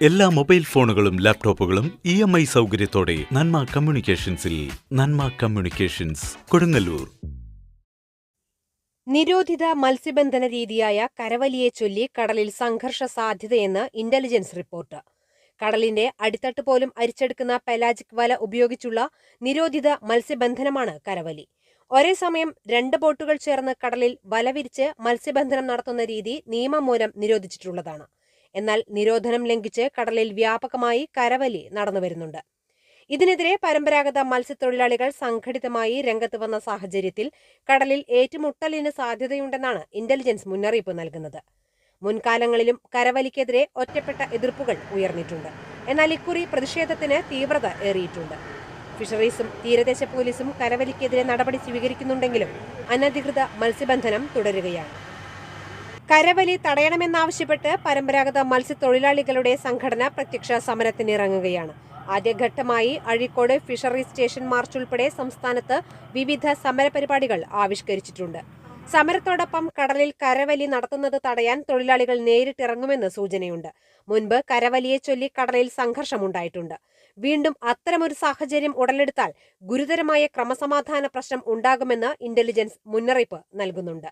എല്ലാ മൊബൈൽ ഫോണുകളും ലാപ്ടോപ്പുകളും ഇ എം ഐ സൗകര്യത്തോടെ നന്മ കമ്മ്യൂണിക്കേഷൻസിൽ നന്മ കമ്മ്യൂണിക്കേഷൻസ് കൊടുങ്ങല്ലൂർ. നിരോധിത മത്സ്യബന്ധന രീതിയായ കരവലിയെ ചൊല്ലി കടലിൽ സംഘർഷ സാധ്യതയെന്ന് ഇന്റലിജൻസ് റിപ്പോർട്ട്. കടലിന്റെ അടിത്തട്ട് പോലും അരിച്ചെടുക്കുന്ന പെലാജിക് വല ഉപയോഗിച്ചുള്ള നിരോധിത മത്സ്യബന്ധനമാണ് കരവലി. ഒരേ സമയം രണ്ട് ബോട്ടുകൾ ചേർന്ന് കടലിൽ വല വിരിച്ച് മത്സ്യബന്ധനം നടത്തുന്ന രീതി നിയമം മൂലം നിരോധിച്ചിട്ടുള്ളതാണ്. എന്നാൽ നിരോധനം ലംഘിച്ച് കടലിൽ വ്യാപകമായി കരവലി നടന്നുവരുന്നുണ്ട് ഇതിനെതിരെ പരമ്പരാഗത മത്സ്യത്തൊഴിലാളികൾ സംഘടിതമായി രംഗത്ത് വന്ന സാഹചര്യത്തിൽ കടലിൽ ഏറ്റുമുട്ടലിന് സാധ്യതയുണ്ടെന്നാണ് ഇന്റലിജൻസ് മുന്നറിയിപ്പ് നൽകുന്നത്. മുൻകാലങ്ങളിലും കരവലിക്കെതിരെ ഒറ്റപ്പെട്ട എതിർപ്പുകൾ ഉയർന്നിട്ടുണ്ട്. എന്നാൽ ഇക്കുറി പ്രതിഷേധത്തിന് തീവ്രത ഏറിയിട്ടുണ്ട്. ഫിഷറീസും തീരദേശ പോലീസും കരവലിക്കെതിരെ നടപടി സ്വീകരിക്കുന്നുണ്ടെങ്കിലും അനധികൃത മത്സ്യബന്ധനം തുടരുകയാണ്. കരവലി തടയണമെന്നാവശ്യപ്പെട്ട് പരമ്പരാഗത മത്സ്യത്തൊഴിലാളികളുടെ സംഘടന പ്രത്യക്ഷ സമരത്തിനിറങ്ങുകയാണ്. ആദ്യഘട്ടമായി അഴീക്കോട് ഫിഷറി സ്റ്റേഷൻ മാർച്ച് ഉൾപ്പെടെ സംസ്ഥാനത്ത് വിവിധ സമരപരിപാടികൾ ആവിഷ്കരിച്ചിട്ടുണ്ട്. സമരത്തോടൊപ്പം കടലിൽ കരവലി നടത്തുന്നത് തടയാൻ തൊഴിലാളികൾ നേരിട്ടിറങ്ങുമെന്ന് സൂചനയുണ്ട്. മുൻപ് കരവലിയെ ചൊല്ലി കടലിൽ സംഘർഷമുണ്ടായിട്ടുണ്ട്. വീണ്ടും അത്തരമൊരു സാഹചര്യം ഉടലെടുത്താൽ ഗുരുതരമായ ക്രമസമാധാന പ്രശ്നം ഉണ്ടാകുമെന്ന് ഇന്റലിജൻസ് മുന്നറിയിപ്പ് നൽകുന്നുണ്ട്.